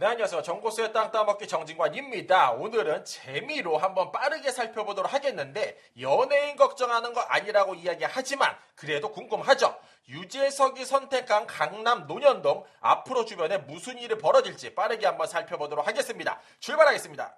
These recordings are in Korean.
네, 안녕하세요. 정고수의 땅 따먹기 정진관입니다. 오늘은 재미로 한번 빠르게 살펴보도록 하겠는데, 연예인 걱정하는 거 아니라고 이야기하지만, 그래도 궁금하죠? 유재석이 선택한 강남 논현동, 앞으로 주변에 무슨 일이 벌어질지 빠르게 한번 살펴보도록 하겠습니다. 출발하겠습니다.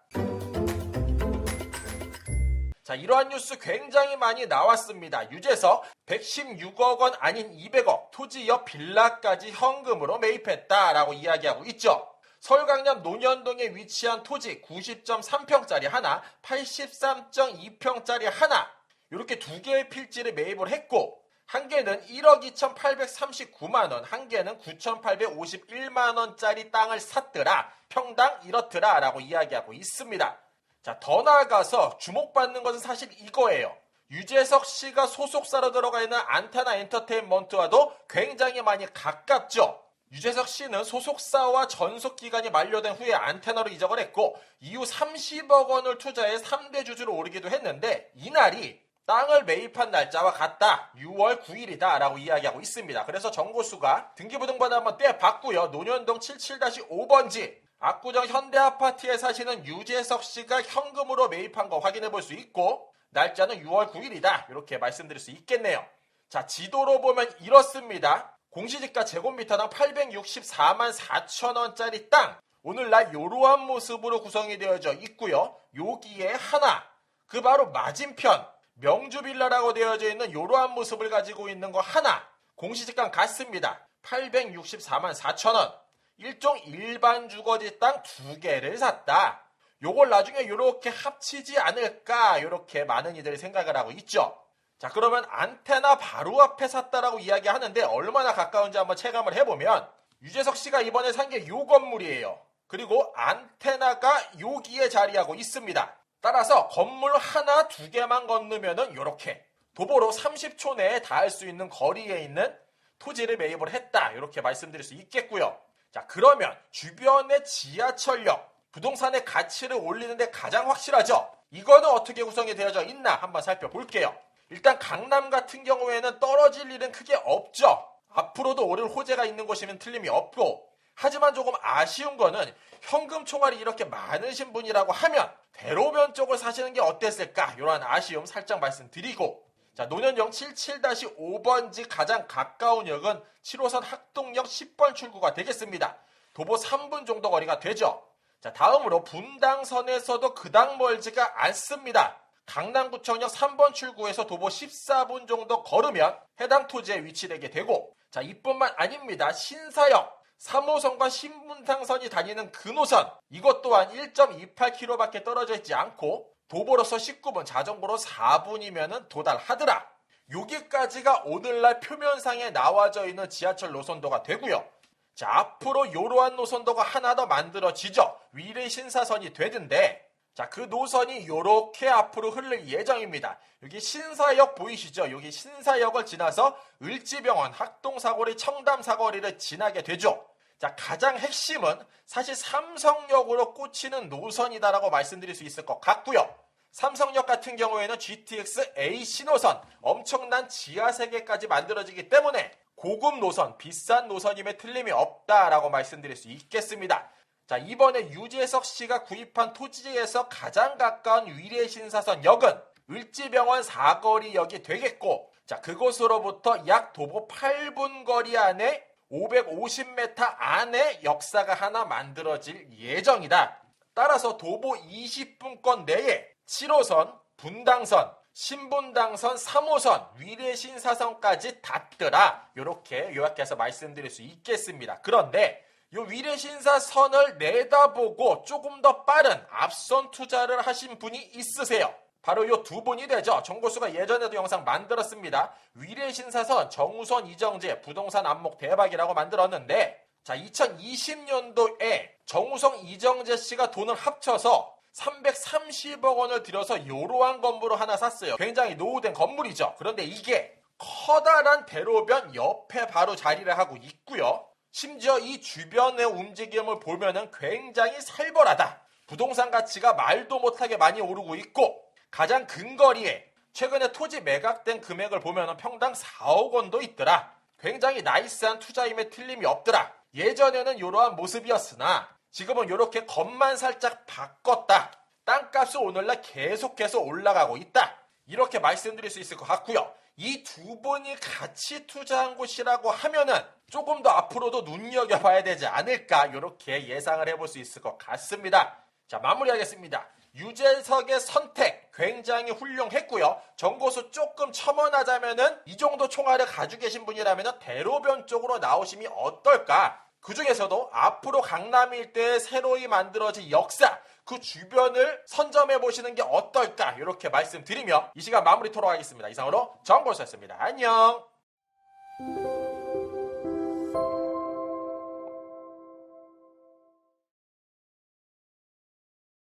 자, 이러한 뉴스 굉장히 많이 나왔습니다. 유재석 116억 원 아닌 200억 토지 옆 빌라까지 현금으로 매입했다라고 이야기하고 있죠. 서울 강남 논현동에 위치한 토지 90.3평짜리 하나, 83.2평짜리 하나 이렇게 두 개의 필지를 매입을 했고 한 개는 1억 2,839만 원, 한 개는 9,851만 원짜리 땅을 샀더라. 평당 이렇더라라고 이야기하고 있습니다. 자, 더 나아가서 주목받는 것은 사실 이거예요. 유재석 씨가 소속사로 들어가 있는 안타나 엔터테인먼트와도 굉장히 많이 가깝죠. 유재석 씨는 소속사와 전속 기간이 만료된 후에 안테나로 이적을 했고 이후 30억 원을 투자해 3대 주주로 오르기도 했는데 이날이 땅을 매입한 날짜와 같다. 6월 9일이다. 라고 이야기하고 있습니다. 그래서 정고수가 등기부등본을 한번 떼봤고요. 논현동 77-5번지 압구정 현대아파트에 사시는 유재석 씨가 현금으로 매입한 거 확인해 볼 수 있고 날짜는 6월 9일이다. 이렇게 말씀드릴 수 있겠네요. 자, 지도로 보면 이렇습니다. 공시지가 제곱미터당 864만 4천 원짜리 땅. 오늘날 이러한 모습으로 구성이 되어져 있고요. 여기에 하나, 그 바로 맞은편 명주빌라라고 되어져 있는 이러한 모습을 가지고 있는 거 하나. 공시지가 같습니다. 864만 4천 원. 일종 일반 주거지 땅 두 개를 샀다. 요걸 나중에 이렇게 합치지 않을까 이렇게 많은 이들이 생각을 하고 있죠. 자 그러면 안테나 바로 앞에 샀다라고 이야기하는데 얼마나 가까운지 한번 체감을 해보면 유재석 씨가 이번에 산 게 요 건물이에요. 그리고 안테나가 여기에 자리하고 있습니다. 따라서 건물 하나 두 개만 건너면은 이렇게 도보로 30초 내에 닿을 수 있는 거리에 있는 토지를 매입을 했다. 이렇게 말씀드릴 수 있겠고요. 자, 그러면 주변의 지하철역, 부동산의 가치를 올리는데 가장 확실하죠? 이거는 어떻게 구성이 되어져 있나 한번 살펴볼게요. 일단 강남 같은 경우에는 떨어질 일은 크게 없죠. 앞으로도 오를 호재가 있는 곳이면 틀림이 없고 하지만 조금 아쉬운 거는 현금 총알이 이렇게 많으신 분이라고 하면 대로변 쪽을 사시는 게 어땠을까 이런 아쉬움 살짝 말씀드리고 자 노년역 77-5번지 가장 가까운 역은 7호선 학동역 10번 출구가 되겠습니다. 도보 3분 정도 거리가 되죠. 자 다음으로 분당선에서도 그닥 멀지가 않습니다. 강남구청역 3번 출구에서 도보 14분 정도 걸으면 해당 토지에 위치되게 되고 자 이뿐만 아닙니다. 신사역 3호선과 신분당선이 다니는 그 노선 이것 또한 1.28km밖에 떨어져 있지 않고 도보로서 19분 자전거로 4분이면 도달하더라. 여기까지가 오늘날 표면상에 나와져 있는 지하철 노선도가 되고요. 자 앞으로 이러한 노선도가 하나 더 만들어지죠. 위례 신사선이 되는데 자, 그 노선이 이렇게 앞으로 흐를 예정입니다. 여기 신사역 보이시죠? 여기 신사역을 지나서 을지병원, 학동사거리, 청담사거리를 지나게 되죠. 자, 가장 핵심은 사실 삼성역으로 꽂히는 노선이다라고 말씀드릴 수 있을 것 같고요. 삼성역 같은 경우에는 GTX A 신호선, 엄청난 지하 세계까지 만들어지기 때문에 고급 노선, 비싼 노선임에 틀림이 없다라고 말씀드릴 수 있겠습니다. 자, 이번에 유재석 씨가 구입한 토지에서 가장 가까운 위례 신사선 역은 을지병원 사거리역이 되겠고, 자, 그곳으로부터 약 도보 8분 거리 안에 550m 안에 역사가 하나 만들어질 예정이다. 따라서 도보 20분권 내에 7호선, 분당선, 신분당선 3호선, 위례 신사선까지 닿더라. 이렇게 요약해서 말씀드릴 수 있겠습니다. 그런데 요 위례 신사 선을 내다보고 조금 더 빠른 앞선 투자를 하신 분이 있으세요. 바로 요 두 분이 되죠. 정고수가 예전에도 영상 만들었습니다. 위례 신사선 정우선 이정재 부동산 안목 대박이라고 만들었는데 자 2020년도에 정우성 이정재 씨가 돈을 합쳐서 330억 원을 들여서 요러한 건물을 하나 샀어요. 굉장히 노후된 건물이죠. 그런데 이게 커다란 대로변 옆에 바로 자리를 하고 있고요. 심지어 이 주변의 움직임을 보면은 굉장히 살벌하다. 부동산 가치가 말도 못하게 많이 오르고 있고 가장 근거리에 최근에 토지 매각된 금액을 보면은 평당 4억 원도 있더라. 굉장히 나이스한 투자임에 틀림이 없더라. 예전에는 이러한 모습이었으나 지금은 이렇게 겉만 살짝 바꿨다. 땅값은 오늘날 계속해서 올라가고 있다. 이렇게 말씀드릴 수 있을 것 같고요. 이 두 분이 같이 투자한 곳이라고 하면은 조금 더 앞으로도 눈여겨봐야 되지 않을까 이렇게 예상을 해볼 수 있을 것 같습니다. 자 마무리하겠습니다. 유재석의 선택 굉장히 훌륭했고요. 정보수 조금 첨언하자면은 이 정도 총알을 가지고 계신 분이라면 대로변 쪽으로 나오심이 어떨까? 그 중에서도 앞으로 강남 일대에 새로이 만들어진 역사 그 주변을 선점해 보시는 게 어떨까 이렇게 말씀드리며 이 시간 마무리 토록 하겠습니다. 이상으로 정보수였습니다. 안녕.